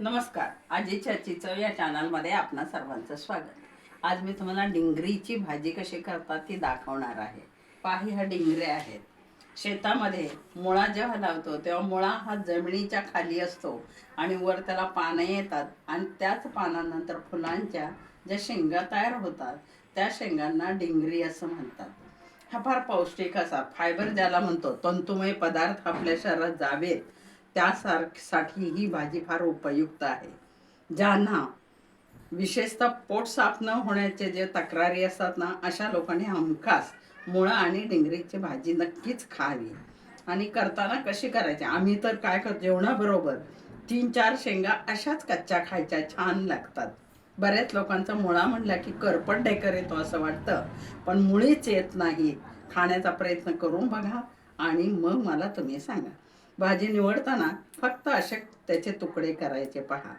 नमस्कार. आजीच्या चव या चॅनलमध्ये आपणा सर्वांचं स्वागत. आज मी तुम्हाला डिंगरीची भाजी कशी करतात ती दाखवणार आहे. पाही ह्या डिंगऱ्या आहेत. शेतामध्ये मुळा जेव्हा लावतो तेव्हा मुळा हा जमिनीच्या खाली असतो आणि वर त्याला पानं येतात आणि त्याच पानानंतर फुलांच्या ज्या शेंगा तयार होतात त्या शेंगांना डिंगरी असं म्हणतात. हा फार पौष्टिक असा फायबर ज्याला म्हणतो तंतुमय पदार्थ आपल्या शरीरात जावेत. त्यासारखसाठी ही भाजी फार उपयुक्त आहे. ज्यांना विशेषतः पोट साफ न होण्याचे जे तक्रारी असतात ना अशा लोकांनी हमखास मुळं आणि डिंगरीची भाजी नक्कीच खावी. आणि करताना कशी करायची? आम्ही तर काय करतो जेवणाबरोबर तीन चार शेंगा अशाच कच्च्या खायच्या छान लागतात. बऱ्याच लोकांचा मुळा म्हणला की करपट डेकर येतो असं वाटतं पण मुळीच येत नाही. खाण्याचा प्रयत्न करून बघा आणि मग मला तुम्ही सांगा. भाजी निवडताना फक्त असे त्याचे तुकडे करायचे पहा.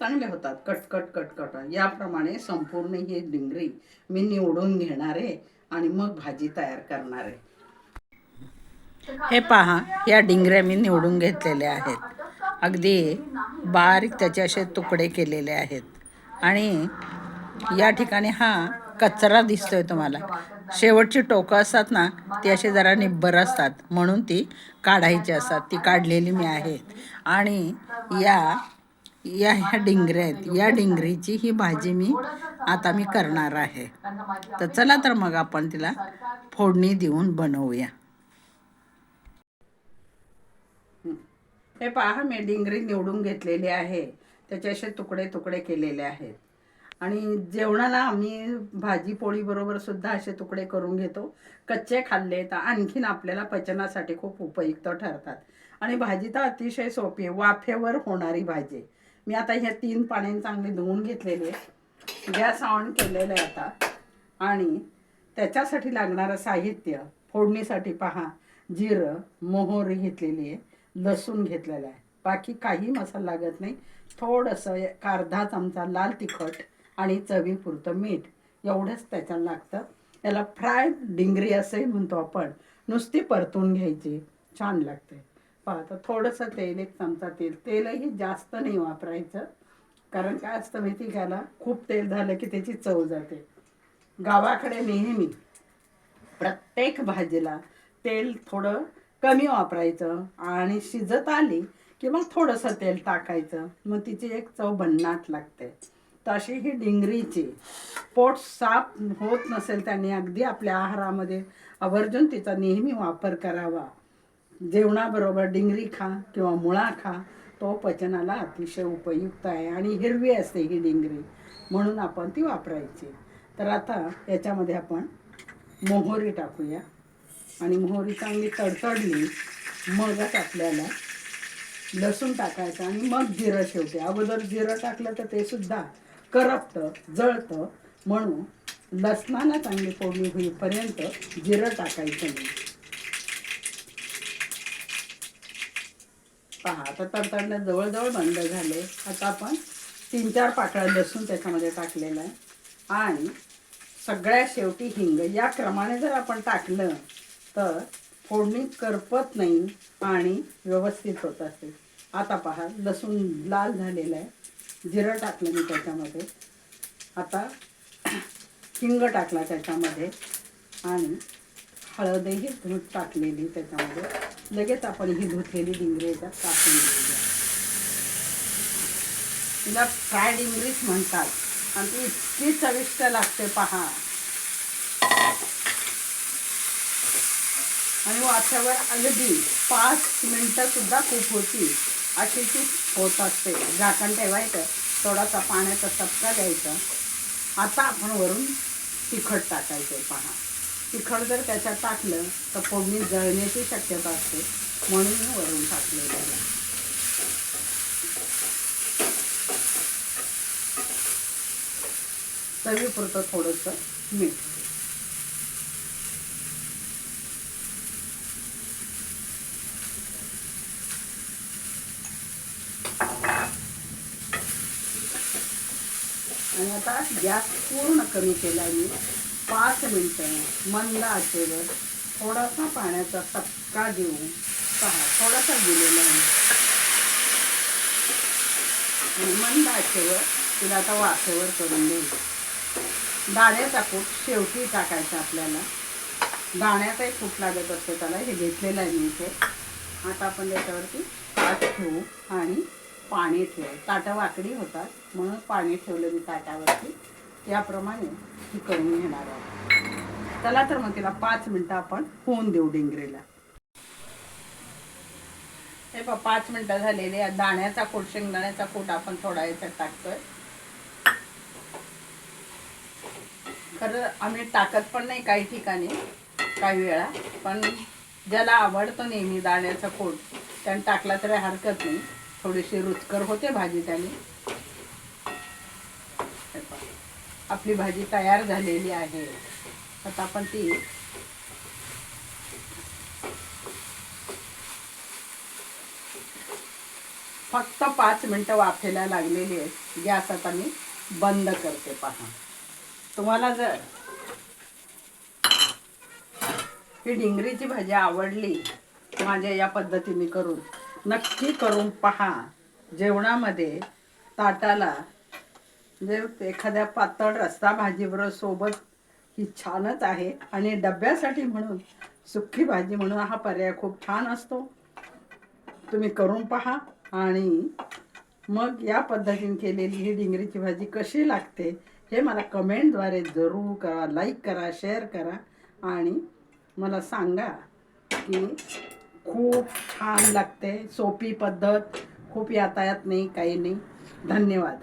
चांगले होतात. कटकट कटकट. याप्रमाणे संपूर्ण ही डिंगरी मी निवडून घेणार आहे आणि मग भाजी तयार करणार आहे. हे पहा या डिंगऱ्या मी निवडून घेतलेल्या आहेत. अगदी बारीक त्याचे असे तुकडे केलेले आहेत. आणि या ठिकाणी हा कचरा दिसतोय तुम्हाला. शेवटची टोकं असतात ना ती अशी जरा निब्बर असतात. म्हणून ती काढायची असतात. ती काढलेली मी आहेत. आणि या या ह्या डिंगऱ्या आहेत. या डिंगरीची ही भाजी मी आता मी करणार आहे. तर चला तर मग आपण तिला फोडणी देऊन बनवूया. हे पहा मी डिंगरी निवडून घेतलेली आहे. त्याचे असे तुकडे तुकडे केलेले आहेत. आणि जेवणाला आम्ही भाजी पोळी बरोबर सुद्धा असे तुकडे करून घेतो. कच्चे खाल्ले तर आणखीन आपल्याला पचनासाठी खूप उपयुक्त ठरतात. आणि भाजी तर अतिशय सोपी आहे. वाफेवर होणारी भाजी. मी आता ह्या तीन पाण्याने चांगले धुवून घेतलेले गॅस ऑन केलेलं आहे आता. आणि त्याच्यासाठी लागणारं साहित्य फोडणीसाठी पहा. जिरं मोहरी घेतलेली आहे. लसूण घेतलेला आहे. बाकी काही मसाला लागत नाही. थोडंसं एक अर्धा चमचा लाल तिखट आणि चवीपुरतं मीठ. एवढंच त्याच्याला लागतं. याला फ्राय डिंगरी असंही म्हणतो आपण. नुसती परतून घ्यायची. छान लागते. पहा थोडंसं तेल एक चमचा तेल. तेलही जास्त नाही वापरायचं. कारण काय असतं माहिती घ्यायला खूप तेल झालं की त्याची चव जाते. गावाकडे नेहमी प्रत्येक भाजीला तेल थोडं कमी वापरायचं आणि शिजत आली की मग थोडंसं तेल टाकायचं. मग तिची एक चव भन्नाट लागते. तशी ही डिंगरीची. पोट साफ होत नसेल त्याने अगदी आपल्या आहारामध्ये आवर्जून तिचा नेहमी वापर करावा. जेवणाबरोबर डिंगरी खा किंवा मुळा खा तो पचनाला अतिशय उपयुक्त आहे आणि हिरवी असते ही डिंगरी म्हणून आपण ती वापरायची. तर आता याच्यामध्ये आपण मोहरी टाकूया. आणि मोहरी चांगली तडतडली मगच आपल्याला लसूण टाकायचं आणि मग जिरं शेवटी. अगोदर जिरं टाकलं तर ते सुद्धा करपतं जळतं म्हणून लसणानं चांगली फोडणी होईपर्यंत जिरं टाकायचं नाही. पहा आता तडतडणं जवळजवळ बंद झाले आता आपण तीन चार पाकळ्या लसूण त्याच्यामध्ये टाकलेलं आहे. आणि सगळ्या शेवटी हिंग. या क्रमाने जर आपण टाकलं तर फोडणी करपत नाही आणि व्यवस्थित होत असते. आता पहा लसूण लाल झालेला आहे. जिरं टाकलं मी त्याच्यामध्ये. आता हिंग टाकला त्याच्यामध्ये आणि हळदही धूत टाकलेली त्याच्यामध्ये. लगेच आपण ही धुतलेली डिंगरी याच्यात टाकून देऊया तिला फ्राय डिंगरीच म्हणतात. आणि ती इतकी चविष्ट लागते पहा. आणि वाफ्यावर अगदी पाच मिनटं सुद्धा खूप होती. अशी ती होत असते. झाकण ठेवायचं. थोडासा पाण्याचा चपका द्यायचा आता आपण वरून तिखट टाकायचं पहा. तिखट जर त्याच्यात टाकलं तर फोडणी जळण्याची शक्यता असते. म्हणून मी वरून टाकले त्याला चवीपुरतं थोडंसं मीठ. गॅस पूर्ण कमी केला मी पाच मिनटं मंद आचेवर थोडासा पाण्याचा चपका देऊन पहा. थोडासा दिलेला आहे. मंद आचेवर तिला आता वाफेवर करून देईल. दाण्याचा कूट शेवटी टाकायचा आपल्याला. दाण्याचाही कूट लागत असते त्याला. हे घेतलेलं आहे मी इथे. आता आपण त्याच्यावरती ताट ठेवू आणि पाणी ठेव. ताटं वाकडी होतात. म्हणून पाणी ठेवलं मी ताटावरती. याप्रमाणे ती करून घेणार आहे. चला तर मग तिला पाच मिनटं आपण होऊन देऊ डेंगरेला. हे पहा पाच मिनटं झालेली आहे. दाण्याचा कूट शेंगदाण्याचा कूट आपण थोडा याच्यात टाकतोय. खरं आम्ही टाकत पण नाही काही ठिकाणी काही वेळा. पण ज्याला आवडतो नेहमी दाण्याचा कूट त्याने टाकला तरी हरकत नाही. थोडीशी रुचकर होते भाजी त्याने. आपली भाजी तयार झालेली आहे. आता आपण ती फक्त पाच मिनटं वाफेला लागलेली आहेत गॅस आता मी बंद करते पहा. तुम्हाला जर ही डिंगरीची भाजी आवडली माझ्या या पद्धतीने करून. नक्की करून पहा. जेवणामध्ये ताटाला जे एखाद्या पातळ रस्ता भाजीबरोबर सोबत ही छानच आहे. आणि डब्यासाठी म्हणून सुक्की भाजी म्हणून हा पर्याय खूप छान असतो. तुम्ही करून पहा. आणि मग या पद्धतीने केलेली ही डिंगरीची भाजी कशी लागते हे मला कमेंटद्वारे जरूर करा लाईक करा शेअर करा. आणि मला सांगा की खूप छान लागते. सोपी पद्धत. खूप यातायात नाही काही नाही. धन्यवाद.